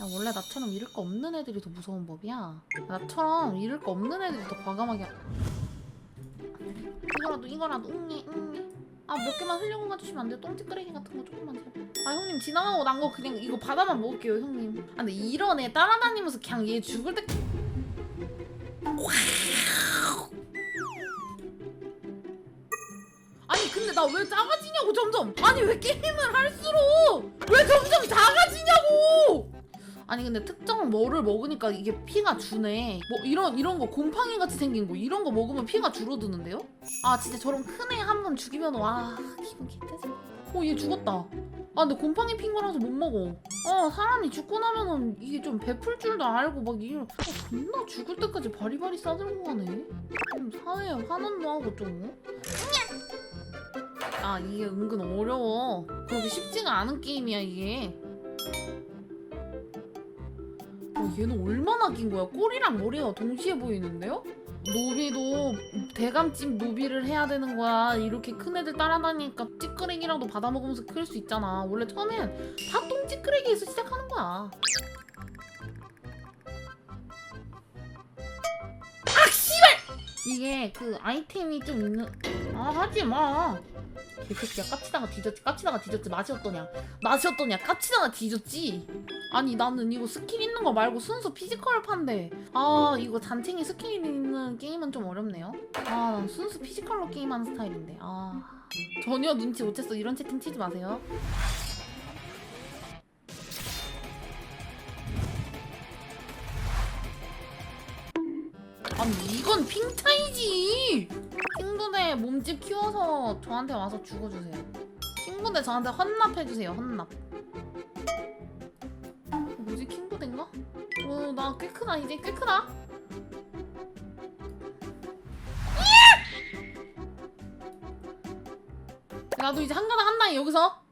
야 원래 나처럼 잃을 거 없는 애들이 더 무서운 법이야. 나처럼 잃을 거 없는 애들이 더 과감하게. 이거라도 이거라도 응니 응니. 아몇 개만 흘려고 가주시면 안 돼요? 똥찌끄레기 같은 거 조금만 제발. 아 형님 지나가고 난 거 그냥 이거 바다만 먹을게요 형님. 아 근데 이런 애 따라다니면서 그냥 얘 죽을 때. 아니 근데 나 왜 작아지냐고 점점 아니 왜 게임을 할수록 왜 점점 작아지냐고 아니 근데 특정 뭐를 먹으니까 이게 피가 주네. 뭐 이런 이런 거 곰팡이 같이 생긴 거 이런 거 먹으면 피가 줄어드는데요? 아 진짜 저런 큰 애 한 번 죽이면 와 기분 개떼지. 어얘 죽었다. 아 근데 곰팡이 핀 거라서 못 먹어. 어 사람이 죽고 나면은 이게 좀 베풀 줄도 알고 막 이런. 어, 존나 죽을 때까지 바리바리 싸들고 가네. 좀 사회에 환원도 하고 좀. 아 이게 은근 어려워. 그렇게 쉽지가 않은 게임이야 이게 얘는 얼마나 긴 거야? 꼬리랑 머리가 동시에 보이는데요? 노비도 대감찜 노비를 해야 되는 거야. 이렇게 큰 애들 따라다니니까 찌끄레기라도 받아먹으면서 클 수 있잖아. 원래 처음엔 다 똥찌끄레기에서 시작하는 거야. 아 씨발! 이게 그 아이템이 좀 있는 아 하지 마. 개새끼야. 깝치다가 뒤졌지 깝치다가 뒤졌지. 맛이 어떠냐? 맛이 어떠냐? 깝치다가 뒤졌지 아니 나는 이거 스킬 있는 거 말고 순수 피지컬 판데 아 이거 잔챙이 스킬 있는 게임은 좀 어렵네요. 아난 순수 피지컬로 게임하는 스타일인데. 아 전혀 눈치 못 챘어. 이런 채팅 치지 마세요. 아니 이건 핑 차이지. 킹부대 몸집 키워서 저한테 와서 죽어주세요. 킹부대 저한테 헌납해주세요 헌납 어 나 꽤 크다 이제 꽤 크다. 예! 나도 이제 한가닥 한다니 여기서?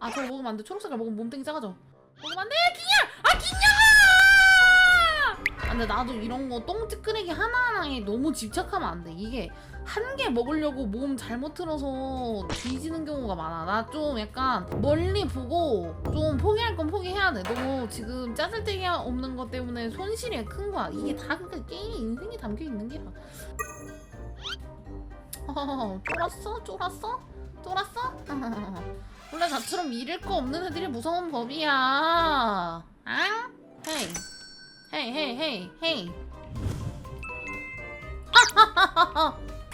아 저거 먹으면 안 돼. 초록색깔 먹으면 몸뚱이 작아져. 먹으면 기냐 아, 근데 나도 이런 거 똥찌끄레기 하나하나에 너무 집착하면 안 돼. 이게 한 개 먹으려고 몸 잘못 틀어서 뒤지는 경우가 많아. 나 좀 약간 멀리 보고 좀 포기할 건 포기해야 돼. 너무 지금 짜증데기 없는 것 때문에 손실이 큰 거야. 이게 다 그러니까 게임에 인생이 담겨 있는 게야. 어, 쫄았어? 쫄았어? 쫄았어? 원래 나처럼 잃을 거 없는 애들이 무서운 법이야. 앙? 헤이. 헤이 헤이 헤이 헤이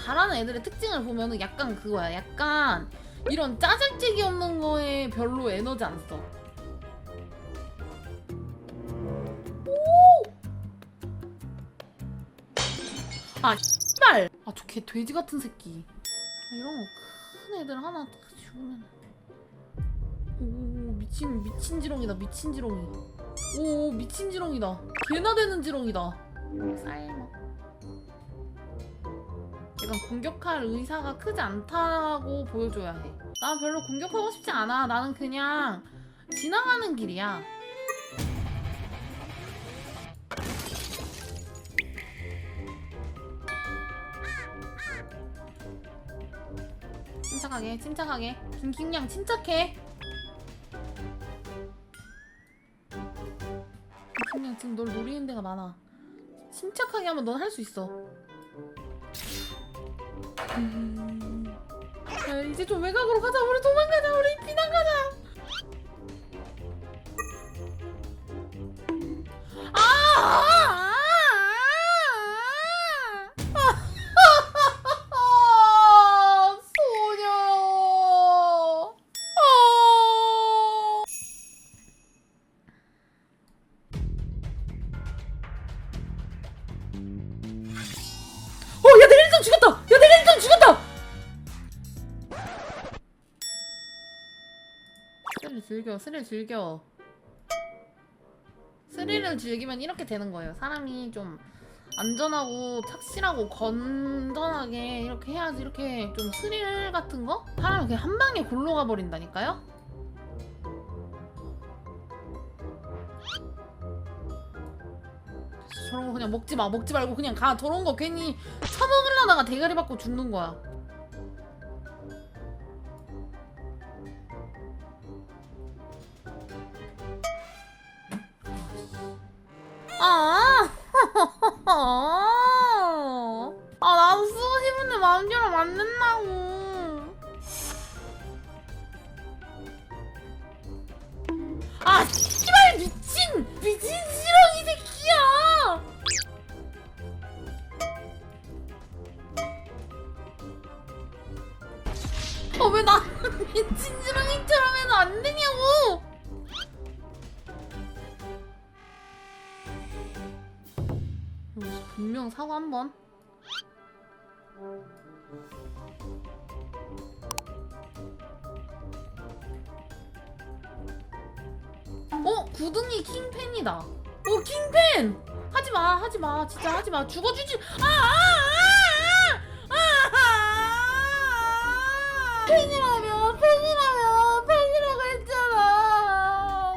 잘하는 애들의 특징을 보면은 약간 그거야 약간 이런 짜잘데기 없는 거에 별로 에너지 안 써. 오! 아 씨발! 아 저 개 돼지 같은 새끼. 아, 이런 거 큰 애들 하나 딱 죽으면 오 미친 미친 지렁이다 미친 지렁이. 오 미친 지렁이다. 개나 되는 지렁이다. 쌀먹 약간 공격할 의사가 크지 않다고 보여줘야 해난 별로 공격하고 싶지 않아. 나는 그냥 지나가는 길이야. 침착하게 침착하게. 김킹양 침착해 지금 널 노리는 데가 많아. 침착하게 하면 넌 할 수 있어. 음... 야, 이제 좀 외곽으로 가자. 우리 도망가자. 우리 피난 가자. 즐겨, 스릴 즐겨. 스릴을 즐기면 이렇게 되는 거예요. 사람이 좀 안전하고 착실하고 건전하게 이렇게 해야지 이렇게 좀 스릴 같은 거? 사람이 그냥 한 방에 골로 가버린다니까요? 저런 거 그냥 먹지 마 먹지 말고 그냥 가 저런 거 괜히 처먹으려다가 대가리 받고 죽는 거야 안 된다고. 아, 씨발 미친 미친 지렁이 새끼야. 어, 왜 나 미친 지렁이처럼 해서 안 되냐고. 어, 분명 사고 한 번. 어 구둥이 킹팬이다. 어 킹팬. 하지 마 하지 마 진짜 하지 마 죽어주지. 아아아아 아, 아, 아, 팬이라며 팬이라며 팬이라고 했잖아.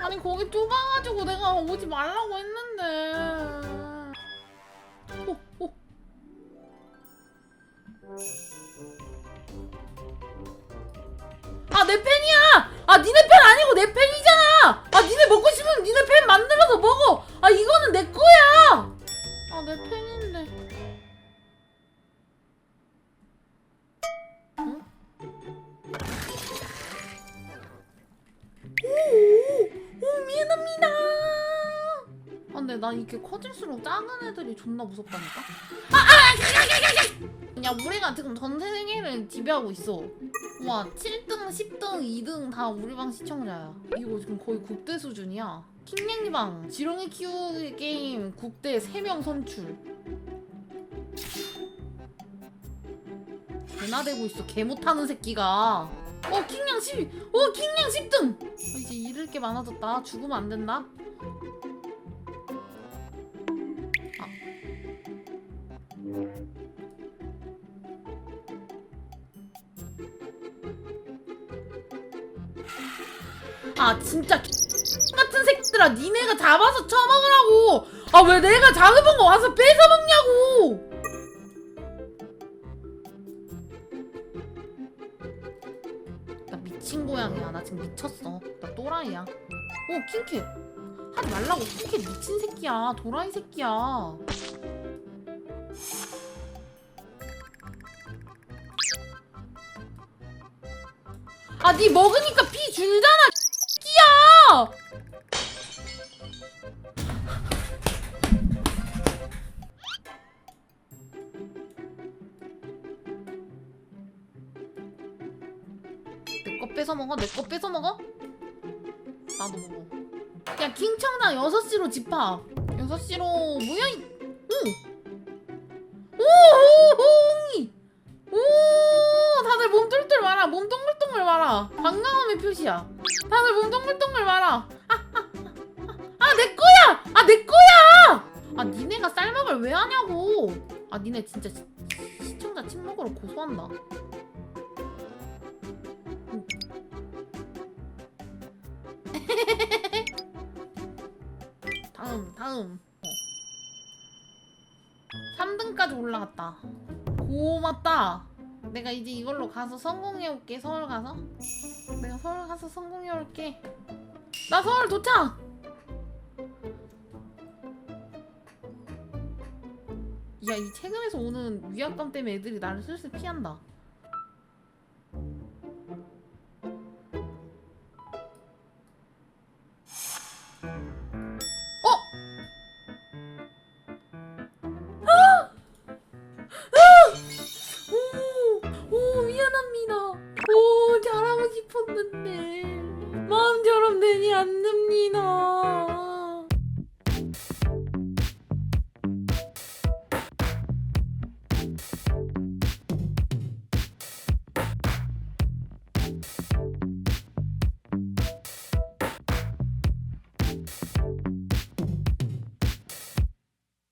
아니 거기 좁아가지고 내가 오지 말라고 했는데. 어, 어. 아, 내 팬이야! 아, 니네 팬 아니고 내! 아, 니네 먹고 싶으면 니네 팬 만들어서 먹어! 아, 이거는 내 거야! 아, 내 팬인데. 응? 오, 오, 미안합니다! 아, 근데 난 이렇게 커질수록 작은 애들이 존나 무섭다니까? 아, 아, 아, 야, 우리가 지금 전 세계를 지배하고 있어. 와 7등, 10등, 2등 다 우리 방 시청자야. 이거 지금 거의 국대 수준이야. 킹냥이방 지렁이 키우기 게임 국대 3명 선출. 개나 대고 있어 개 못하는 새끼가. 어 킹냥 10, 어 킹냥 10등! 아, 이제 잃을 게 많아졌다. 죽으면 안 된다 아 진짜 같은 새끼들아. 니네가 잡아서 처먹으라고. 아 왜 내가 잡은 거 와서 뺏어 먹냐고. 나 미친 고양이야. 나 지금 미쳤어. 나 또라이야. 오 킹캣 하지 말라고. 킹캣 미친 새끼야. 도라이 새끼야. 아니 먹으니까 피 줄잖아 내 거 뺏어 먹어? 내 거 뺏어 먹어? 나도 먹어. 야 킹청당 6시로 집합. 6시로 뭐야 이? 아, 니네 진짜 시, 시청자 침묵으로 고소한다. 다음, 다음. 어. 3등까지 올라갔다. 고맙다. 내가 이제 이걸로 가서 성공해올게, 서울 가서. 내가 서울 가서 성공해올게. 나 서울 도착! 야, 이 최근에서 오는 위압감 때문에 애들이 나를 슬슬 피한다. 어? 오, 오, 미안합니다.